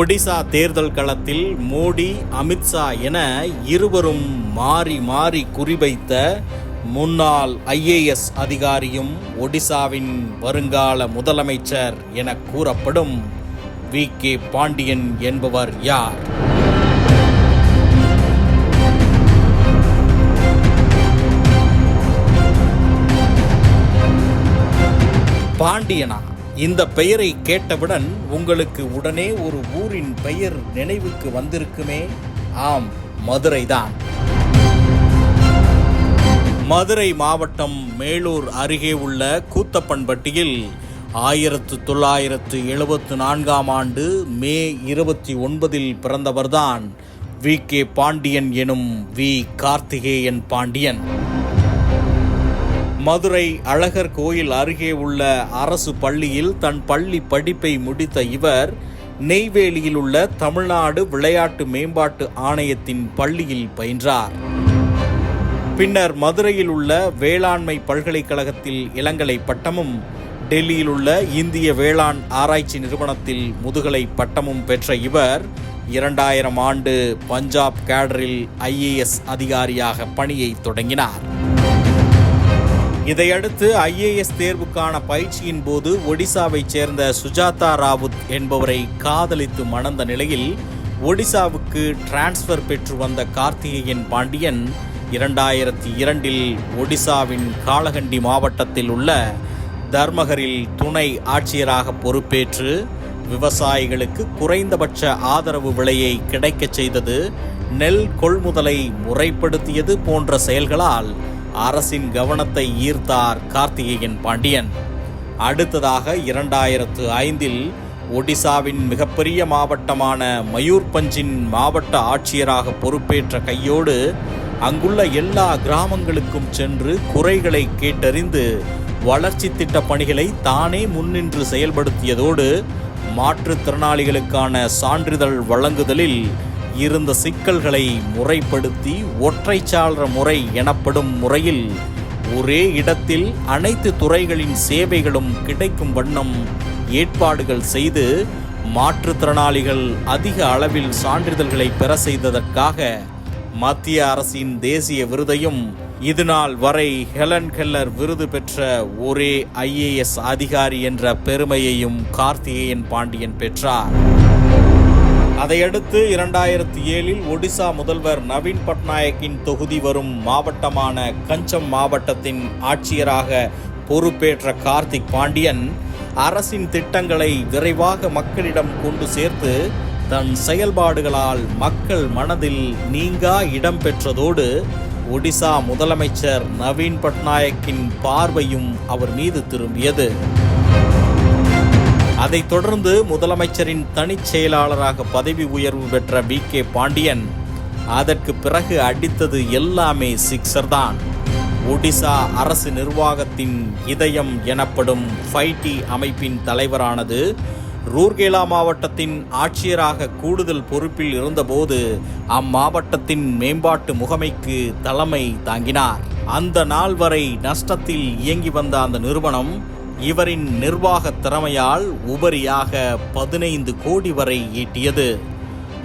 ஒடிசா தேர்தல் களத்தில் மோடி அமித்ஷா என இருவரும் மாறி மாறி குறிவைத்த முன்னாள் ஐஏஎஸ் அதிகாரியும் ஒடிசாவின் வருங்கால முதலமைச்சர் என கூறப்படும் வி. கே. பாண்டியன் என்பவர் யார்? பாண்டியனா? இந்த பெயரை கேட்டவுடன் உங்களுக்கு உடனே ஒரு ஊரின் பெயர் நினைவுக்கு வந்திருக்குமே. ஆம் மதுரைதான். மதுரை மாவட்டம் மேலூர் அருகே உள்ள கூத்தப்பன்பட்டியில் ஆயிரத்து தொள்ளாயிரத்து எழுபத்து நான்காம் ஆண்டு மே இருபத்தி ஒன்பதில் பிறந்தவர்தான் வி கே பாண்டியன் எனும் வி கார்த்திகேயன் பாண்டியன். மதுரை அழகர் கோயில் அருகே உள்ள அரசு பள்ளியில் தன் பள்ளி படிப்பை முடித்த இவர் நெய்வேலியில் உள்ள தமிழ்நாடு விளையாட்டு மேம்பாட்டு ஆணையத்தின் பள்ளியில் பயின்றார். பின்னர் மதுரையில் உள்ள வேளாண்மை பல்கலைக்கழகத்தில் இளங்கலை பட்டமும் டெல்லியில் உள்ள இந்திய வேளாண் ஆராய்ச்சி நிறுவனத்தில் முதுகலை பட்டமும் பெற்ற இவர் இரண்டாயிரம் ஆண்டு பஞ்சாப் கேடரில் ஐஏஎஸ் அதிகாரியாக பணியை தொடங்கினார். இதையடுத்து ஐஏஎஸ் தேர்வுக்கான பயிற்சியின் போது ஒடிசாவைச் சேர்ந்த சுஜாதா ராவுத் என்பவரை காதலித்து மணந்த நிலையில் ஒடிசாவுக்கு டிரான்ஸ்ஃபர் பெற்று வந்த கார்த்திகேயன் பாண்டியன் இரண்டாயிரத்தி இரண்டில் ஒடிசாவின் காலகண்டி மாவட்டத்தில் உள்ள தர்மகரில் துணை ஆட்சியராக பொறுப்பேற்று விவசாயிகளுக்கு குறைந்தபட்ச ஆதரவு விலையை கிடைக்கச் செய்தது நெல் கொள்முதலை முறைப்படுத்தியது போன்ற செயல்களால் அரசின் கவனத்தை ஈர்த்தார் கார்த்திகேயன் பாண்டியன். அடுத்ததாக இரண்டாயிரத்து ஐந்தில் ஒடிசாவின் மிகப்பெரிய மாவட்டமான மயூர்பஞ்சின் மாவட்ட ஆட்சியராக பொறுப்பேற்ற கையோடு அங்குள்ள எல்லா கிராமங்களுக்கும் சென்று குறைகளை கேட்டறிந்து வளர்ச்சி திட்ட பணிகளை தானே முன்னின்று செயல்படுத்தியதோடு மாற்றுத்திறனாளிகளுக்கான சான்றிதழ் வழங்குதலில் இருந்த சிக்கல்களை முறைப்படுத்தி ஒற்றைச்சாளர முறை எனப்படும் முறையில் ஒரே இடத்தில் அனைத்து துறைகளின் சேவைகளும் கிடைக்கும் வண்ணம் ஏற்பாடுகள் செய்து மாற்றுத்திறனாளிகள் அதிக அளவில் சான்றிதழ்களை பெற செய்ததற்காக மத்திய அரசின் தேசிய விருதையும் இதுநாள் வரை ஹெலன் கெல்லர் விருது பெற்ற ஒரே ஐஏஎஸ் அதிகாரி என்ற பெருமையையும் கார்த்திகேயன் பாண்டியன் பெற்றார். அதையடுத்து இரண்டாயிரத்தி ஏழில் ஒடிசா முதல்வர் நவீன் பட்நாயக்கின் தொகுதி வரும் மாவட்டமான கஞ்சம் மாவட்டத்தின் ஆட்சியராக பொறுப்பேற்ற கார்த்திக் பாண்டியன் அரசின் திட்டங்களை விரைவாக மக்களிடம் கொண்டு சேர்த்து தன் செயல்பாடுகளால் மக்கள் மனதில் நீங்கா இடம் பெற்றதோடு ஒடிசா முதலமைச்சர் நவீன் பட்நாயக்கின் பார்வையும் அவர் மீது திரும்பியது. அதைத் தொடர்ந்து முதலமைச்சரின் தனிச் செயலாளராக பதவி உயர்வு பெற்ற வி. கே. பாண்டியன் அதற்கு பிறகு அடித்தது எல்லாமே சிக்ஸர் தான். ஒடிசா அரசு நிர்வாகத்தின் இதயம் எனப்படும் ஃபைடி அமைப்பின் தலைவரானது ரூர்கேலா மாவட்டத்தின் ஆட்சியராக கூடுதல் பொறுப்பில் இருந்தபோது அம்மாவட்டத்தின் மேம்பாட்டு முகமைக்கு தலைமை தாங்கினார். அந்த நாள் வரை நஷ்டத்தில் இயங்கி வந்த அந்த நிறுவனம் இவரின் நிர்வாக திறமையால் உபரியாக பதினைந்து கோடி வரை ஈட்டியது.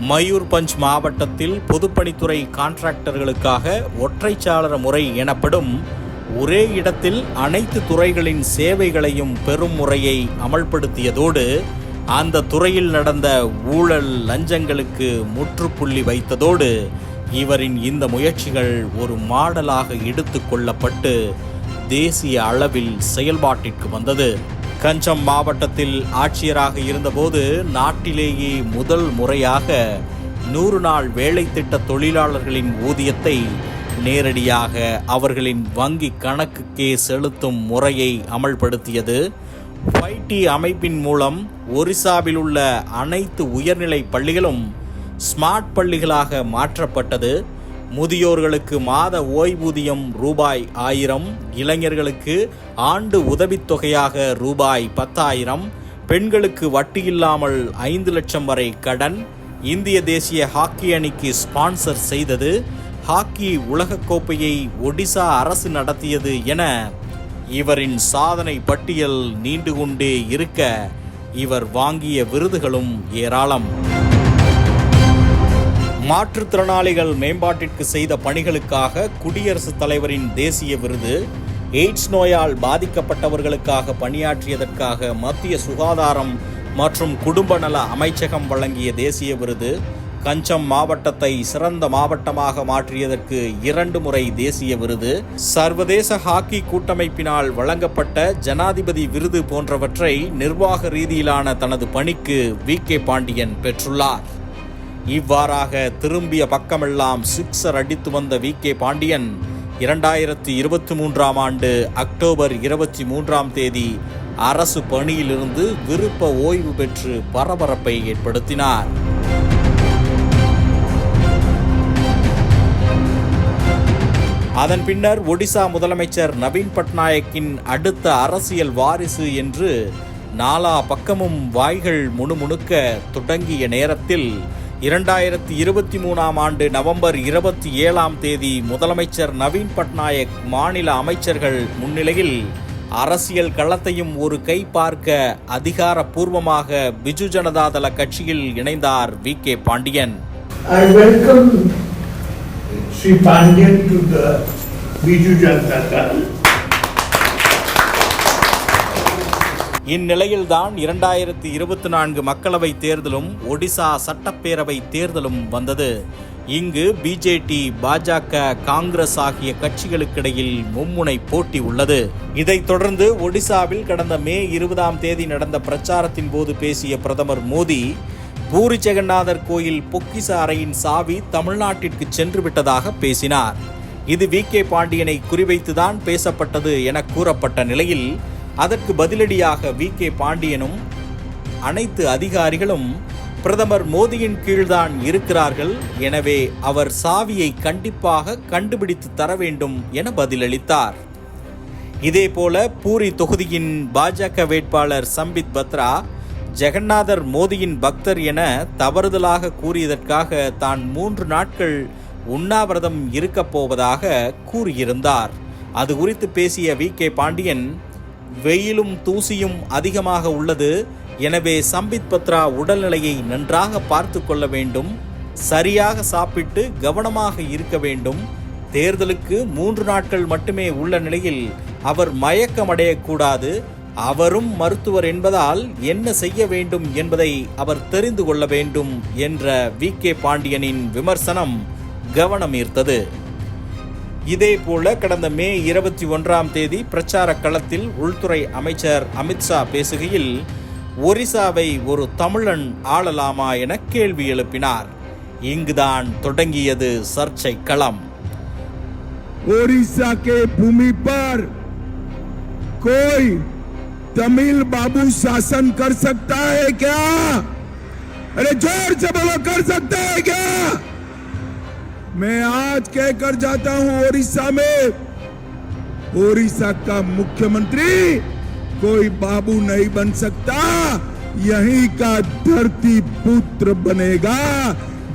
மயூர்பஞ்ச் மாவட்டத்தில் பொதுப்பணித்துறை கான்ட்ராக்டர்களுக்காக ஒற்றைச்சாளர முறை எனப்படும் ஒரே இடத்தில் அனைத்து துறைகளின் சேவைகளையும் பெறும் முறையை அமல்படுத்தியதோடு அந்த துறையில் நடந்த ஊழல் லஞ்சங்களுக்கு முற்றுப்புள்ளி வைத்ததோடு இவரின் இந்த முயற்சிகள் ஒரு மாடலாக எடுத்து கொள்ளப்பட்டு தேசிய அளவில் செயல்பாட்டிற்கு வந்தது. கஞ்சம் மாவட்டத்தில் ஆட்சியராக இருந்தபோது நாட்டிலேயே முதல் முறையாக நூறு நாள் வேலை திட்ட தொழிலாளர்களின் ஊதியத்தை நேரடியாக அவர்களின் வங்கி கணக்குக்கே செலுத்தும் முறையை அமல்படுத்தியது. ஃபைடி அமைப்பின் மூலம் ஒரிசாவில் உள்ள அனைத்து உயர்நிலை பள்ளிகளும் ஸ்மார்ட் பள்ளிகளாக மாற்றப்பட்டது. முதியோர்களுக்கு மாத ஓய்வூதியம் ரூபாய் ஆயிரம் இளைஞர்களுக்கு ஆண்டு உதவித்தொகையாக ரூபாய் பத்தாயிரம் பெண்களுக்கு வட்டியில்லாமல் ஐந்து லட்சம் வரை கடன் இந்திய தேசிய ஹாக்கி அணிக்கு ஸ்பான்சர் செய்தது ஹாக்கி உலகக்கோப்பையை ஒடிசா அரசு நடத்தியது என இவரின் சாதனை பட்டியல் நீண்டு கொண்டே இருக்க இவர் வாங்கிய விருதுகளும் ஏராளம். மாற்றுத்திறனாளிகள் மேம்பாட்டிற்கு செய்த பணிகளுக்காக குடியரசுத் தலைவரின் தேசிய விருது எய்ட்ஸ் நோயால் பாதிக்கப்பட்டவர்களுக்காக பணியாற்றியதற்காக மத்திய சுகாதாரம் மற்றும் குடும்ப நல அமைச்சகம் வழங்கிய தேசிய விருது கஞ்சம் மாவட்டத்தை சிறந்த மாவட்டமாக மாற்றியதற்கு இரண்டு முறை தேசிய விருது சர்வதேச ஹாக்கி கூட்டமைப்பினால் வழங்கப்பட்ட ஜனாதிபதி விருது போன்றவற்றை நிர்வாக ரீதியிலான தனது பணிக்கு வி கே பாண்டியன் பெற்றுள்ளார். இவ்வாறாக திரும்பிய பக்கமெல்லாம் சிக்ஸர் அடித்து வந்த வி கே பாண்டியன் இரண்டாயிரத்தி இருபத்தி மூன்றாம் ஆண்டு அக்டோபர் இருபத்தி மூன்றாம் தேதி அரசு பணியிலிருந்து விருப்ப ஓய்வு பெற்று பரபரப்பை ஏற்படுத்தினார். அதன் பின்னர் ஒடிசா முதலமைச்சர் நவீன் பட்நாயக்கின் அடுத்த அரசியல் வாரிசு என்று நாலா பக்கமும் வாய்கள் முணுமுணுக்க தொடங்கிய நேரத்தில் இரண்டாயிரத்தி இருபத்தி மூணாம் ஆண்டு நவம்பர் இருபத்தி ஏழாம் தேதி முதலமைச்சர் நவீன் பட்நாயக் மாநில அமைச்சர்கள் முன்னிலையில் அரசியல் களத்தையும் ஒரு கை பார்க்க அதிகாரப்பூர்வமாக பிஜு ஜனதாதள கட்சியில் இணைந்தார் V K Pandian Sri Pandian to the Biju Janata Dal. இந்நிலையில்தான் இரண்டாயிரத்தி இருபத்தி நான்கு மக்களவை தேர்தலும் ஒடிசா சட்டப்பேரவை தேர்தலும் வந்தது. இங்கு பிஜேடி பாஜக காங்கிரஸ் ஆகிய கட்சிகளுக்கிடையில் மும்முனை போட்டி உள்ளது. இதைத் தொடர்ந்து ஒடிசாவில் கடந்த மே இருபதாம் தேதி நடந்த பிரச்சாரத்தின் போது பேசிய பிரதமர் மோடி பூரி ஜெகநாதர் கோயில் பொக்கிச அறையின் சாவி தமிழ்நாட்டிற்கு சென்று விட்டதாக பேசினார். இது வி கே பாண்டியனை குறிவைத்துதான் பேசப்பட்டது என கூறப்பட்ட நிலையில் அதற்கு பதிலடியாக வி. கே. பாண்டியனும் அனைத்து அதிகாரிகளும் பிரதமர் மோடியின் கீழ்தான் இருக்கிறார்கள். எனவே அவர் சாவியை கண்டிப்பாக கண்டுபிடித்து தர வேண்டும் என பதிலளித்தார். இதேபோல பூரி தொகுதியின் பாஜக வேட்பாளர் சம்பித் பத்ரா ஜெகநாதர் மோடியின் பக்தர் என தவறுதலாக கூறியதற்காக தான் மூன்று நாட்கள் உண்ணாவிரதம் இருக்கப் போவதாக கூறியிருந்தார். அது குறித்து பேசிய வி. கே. பாண்டியன் வெயிலும் தூசியும் அதிகமாக உள்ளது. எனவே சம்பித் பத்ரா உடல்நிலையை நன்றாக பார்த்து கொள்ள வேண்டும். சரியாக சாப்பிட்டு கவனமாக இருக்க வேண்டும். தேர்தலுக்கு மூன்று நாட்கள் மட்டுமே உள்ள நிலையில் அவர் மயக்கமடையக்கூடாது. அவரும் மருத்துவர் என்பதால் என்ன செய்ய வேண்டும் என்பதை அவர் தெரிந்து கொள்ள வேண்டும் என்ற வி கே பாண்டியனின் விமர்சனம் கவனம் ஈர்த்தது இதேபோல கடந்த மே இருபத்தி ஒன்றாம் தேதி பிரச்சார களத்தில் உள்துறை அமைச்சர் அமித்ஷா பேசுகையில் ஒரிசாவை ஒரு தமிழன் ஆளலாமா என கேள்வி எழுப்பினார் இங்குதான் தொடங்கியது சர்ச்சை களம் ओडिशा के भूमि पर कोई तमिल बाबू शासन कर सकता है क्या अरे जोर से बोलो कर सकता है क्या मैं आज कहकर जाता हूं ओडिशा में ओडिशा का मुख्यमंत्री कोई बाबू नहीं बन सकता यहीं का धरती पुत्र बनेगा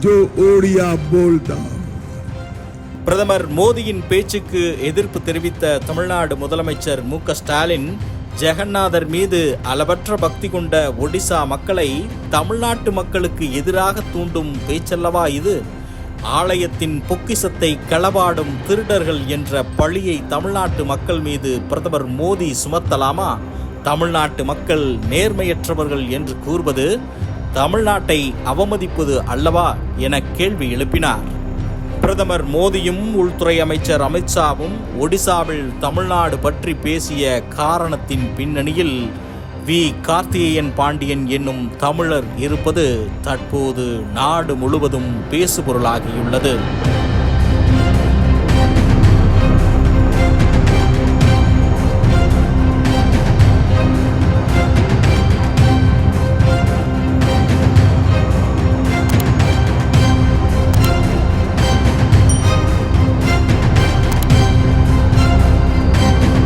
जो ओडिया बोलता हो பிரதமர் மோடியின் பேச்சுக்கு எதிர்ப்பு தெரிவித்த தமிழ்நாடு முதலமைச்சர் மு க ஸ்டாலின் ஜெகநாதர் மீது அளவற்ற பக்தி கொண்ட ஒடிசா மக்களை தமிழ்நாட்டு மக்களுக்கு எதிராக தூண்டும் பேச்சல்லவா இது ஆலயத்தின் பொக்கிசத்தை களவாடும் திருடர்கள் என்ற பழியை தமிழ்நாட்டு மக்கள் மீது பிரதமர் மோடி சுமத்தலாமா? தமிழ்நாட்டு மக்கள் நேர்மையற்றவர்கள் என்று கூறுவது தமிழ்நாட்டை அவமதிப்பது அல்லவா என கேள்வி எழுப்பினார். பிரதமர் மோடியும் உள்துறை அமைச்சர் அமித்ஷாவும் ஒடிசாவில் தமிழ்நாடு பற்றி பேசிய காரணத்தின் பின்னணியில் வி. கார்த்திகேயன் பாண்டியன் என்னும் தமிழர் இருப்பது தற்போது நாடு முழுவதும் பேசுபொருளாகியுள்ளது.